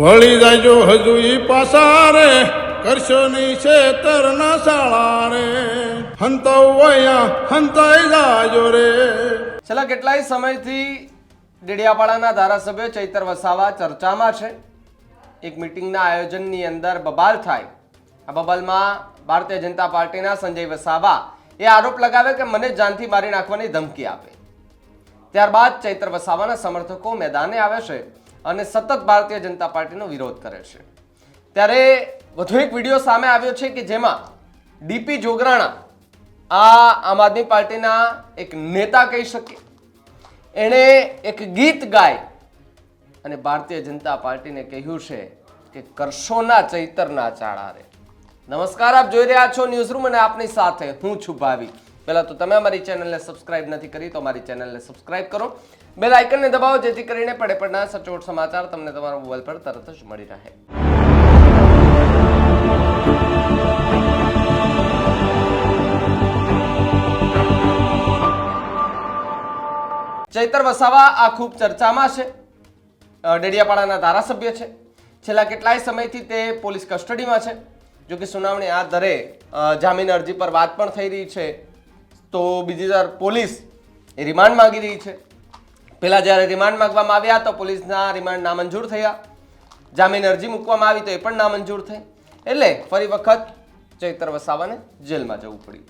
વળી જાજો હજુ ઈ પાસા રે, કરશો ની છે તરના શાળા રે. હંતાવયા હંતાઈ જાજો રે. છેલ્લા કેટલાય સમયથી ડેડિયાપાડાના ધારાસભ્ય ચૈતર વસાવા ચર્ચામાં છે. એક મિટિંગના આયોજનની અંદર બબાલ થાય. આ બબાલમાં ભારતીય જનતા પાર્ટીના સંજય વસાવા એ આરોપ લગાવે કે મને જાનથી મારી નાખવાની ધમકી આપે. ત્યારબાદ ચૈત્ર વસાવાના સમર્થકો મેદાને આવે છે. અને સતત ભારતીય જનતા પાર્ટીનો વિરોધ કરે છે. ત્યારે વધુ એક વીડિયો સામે આવ્યો છે કે જેમાં ડીપી જોગરાણા આ આમ આદમી પાર્ટીના એક નેતા કહી શકીએ એણે એક ગીત ગાય અને ભારતીય જનતા પાર્ટીને કહ્યું છે કે કરશોના ચૈતરના ચાળા રે નમસ્કાર, આપ જોઈ રહ્યા છો ન્યૂઝરૂમ અને આપની સાથે હું છું ભાવી પહેલા તો તમે અમારી ચેનલને સબસ્ક્રાઇબ નથી કરી, તો અમારી ચેનલને સબસ્ક્રાઇબ કરો. બેલ આઇકનને દબાવો, જેથી કરીને પડે પડના સચોટ સમાચાર તમને તમારા મોબાઈલ પર તરત જ મળી રહે. ચૈતર વસાવા આ ખૂબ ચર્ચામાં છે. ડેડિયાપાડાના ધારાસભ્ય છે. છેલ્લા કેટલાય સમયથી તે પોલીસ કસ્ટડીમાં છે. જો કે સુનાવણી આ દરે જામીન અરજી પર વાત પણ થઈ રહી છે. તો બીજી તરફ પોલીસ એ રિમાન્ડ માંગી રહી છે. પહેલાં જ્યારે રિમાન્ડ માંગવામાં આવ્યા તો પોલીસના રિમાન્ડ નામંજૂર થયા. જામીન અરજી મૂકવામાં આવી તો એ પણ નામંજૂર થઈ. એટલે ફરી વખત ચૈતર વસાવાને જેલમાં જવું પડ્યું.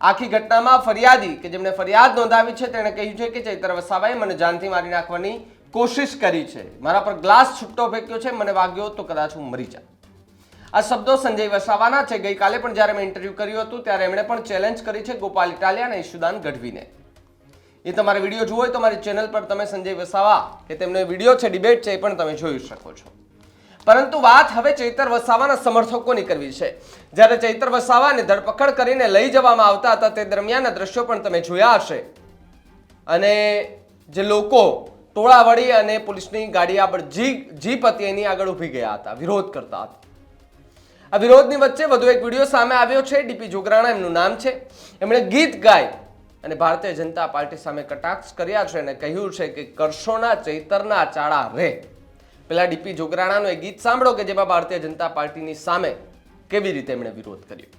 આખી ઘટનામાં ફરિયાદી કે જેમણે ફરિયાદ નોંધાવી છે તેણે કહ્યું છે કે ચૈતર વસાવાએ મને જાનથી મારી નાખવાની કોશિશ કરી છે. મારા પર ગ્લાસ છૂટો ફેંક્યો છે, મને વાગ્યો તો કદાચ હું મરી જાત આ શબ્દો સંજય વસાવાના છે. ગઈકાલે પણ જ્યારે મેં ઇન્ટરવ્યૂ કર્યું હતું, ત્યારે એમણે પણ ચેલેન્જ કરી છે ગોપાલ ઇટાલિયા અને ઈશુદાન ગઢવીને. એ તમારે વીડિયો જોવો હોય તો મારી ચેનલ પર તમે સંજય વસાવા કે તેમનો વીડિયો છે ડિબેટ છે, એ પણ તમે જોઈ શકો છો. પરંતુ વાત હવે ચૈતર વસાવાના સમર્થકોની કરવી છે. જ્યારે ચૈતર વસાવાને ધરપકડ કરીને લઈ જવામાં આવતા હતા, તે દરમિયાનના દ્રશ્યો પણ તમે જોયા હશે. અને જે લોકો ટોળા વળી અને પોલીસની ગાડી આગળ જીપ હતી, એની આગળ ઊભી ગયા હતા, વિરોધ કરતા હતા. આ વિરોધની વચ્ચે વધુ એક વીડિયો સામે આવ્યો છે. ડીપી જોગરાણા એમનું નામ છે. એમણે ગીત ગાય અને ભારતીય જનતા પાર્ટી સામે કટાક્ષ કર્યા છે અને કહ્યું છે કે કરશોના, ચૈતરના ચાળા રે. પેલા ડીપી જોગરાણાનું એ ગીત સાંભળો કે જેમાં ભારતીય જનતા પાર્ટીની સામે કેવી રીતે એમણે વિરોધ કર્યો?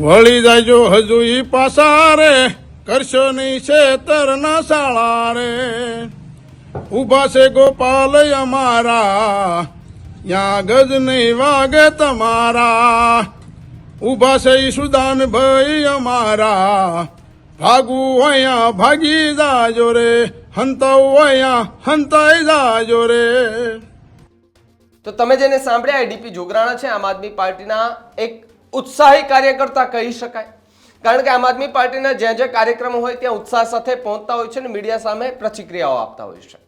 વળી જાજો હજુ ઈ પાસા રે, કરશો નહીં છે તરના શાળા રે. ઊભા છે ગોપાલ અમારા યા ગજ નહીં વાગે તમારા. ઊભા છે સુદાન ભાઈ અમારા. ભાગવું અહીંયા ભાગી જાજો રે, હંતાવું અહીંયા હંતાઈ જાજો રે. તો તમે જેને સાંભળ્યા ડીપી જોગરાણા છે, આમ આદમી પાર્ટીના એક ઉત્સાહી કાર્યકર્તા કહી શકાય. કારણ કે આમ આદમી પાર્ટીના જ્યાં જ્યાં કાર્યક્રમો હોય ત્યાં ઉત્સાહ સાથે પહોંચતા હોય છે અને મીડિયા સામે પ્રતિક્રિયાઓ આપતા હોય છે.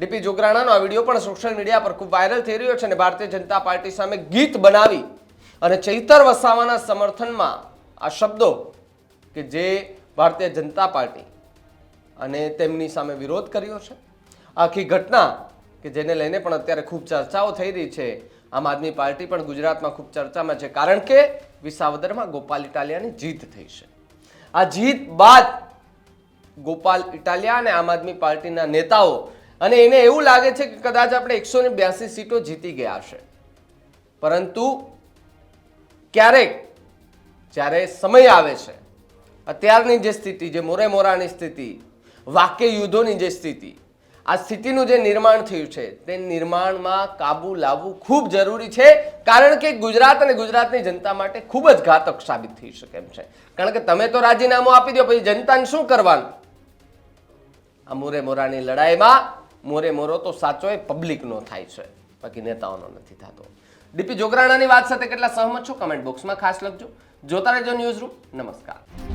ડીપી જોગરાણાનો આ વીડિયો પણ સોશિયલ મીડિયા પર ખૂબ વાયરલ થઈ રહ્યો છે અને ભારતીય જનતા પાર્ટી સામે ગીત બનાવી અને ચૈતર વસાવાના સમર્થનમાં આ શબ્દો કે જે ભારતીય જનતા પાર્ટી અને તેમની સામે વિરોધ કર્યો છે. આખી ઘટના કે જેને લઈને પણ અત્યારે ખૂબ ચર્ચાઓ થઈ રહી છે. આમ આદમી પાર્ટી પણ ગુજરાતમાં ખૂબ ચર્ચામાં છે, કારણ કે વિસાવદરમાં ગોપાલ ઇટાલિયાની જીત થઈ છે. આ જીત બાદ ગોપાલ ઇટાલિયા અને આમ આદમી પાર્ટીના નેતાઓ અને એને એવું લાગે છે કે કદાચ આપણે એકસો ને બ્યાસી સીટો જીતી ગયા છે પરંતુ ક્યારેક, જ્યારે સમય આવે છે, અત્યારની જે સ્થિતિ, જે મોરે મોરાની સ્થિતિ, વાક્ય યુદ્ધોની જે સ્થિતિ, આ સ્થિતિનું જે નિર્માણ થયું છે, તે નિર્માણમાં કાબુ લાવવું ખૂબ જરૂરી છે, કારણ કે ગુજરાત અને ગુજરાતની જનતા માટે ખૂબ જ ઘાતક સાબિત થઈ શકે એમ છે. કારણ કે તમે તો રાજીનામું આપી દો, પછી જનતાને શું કરવાનું? આ મોરે મોરાની લડાઈમાં મોરે મોરો તો સાચો એ પબ્લિકનો થાય છે. બાકી નેતાઓનો નથી થતો. ડીપી જોગરાણાની વાત સાથે કેટલા સહમત છો? કમેન્ટ બોક્સમાં ખાસ લખજો. જોતા રહેજો ન્યૂઝ રૂમ નમસ્કાર.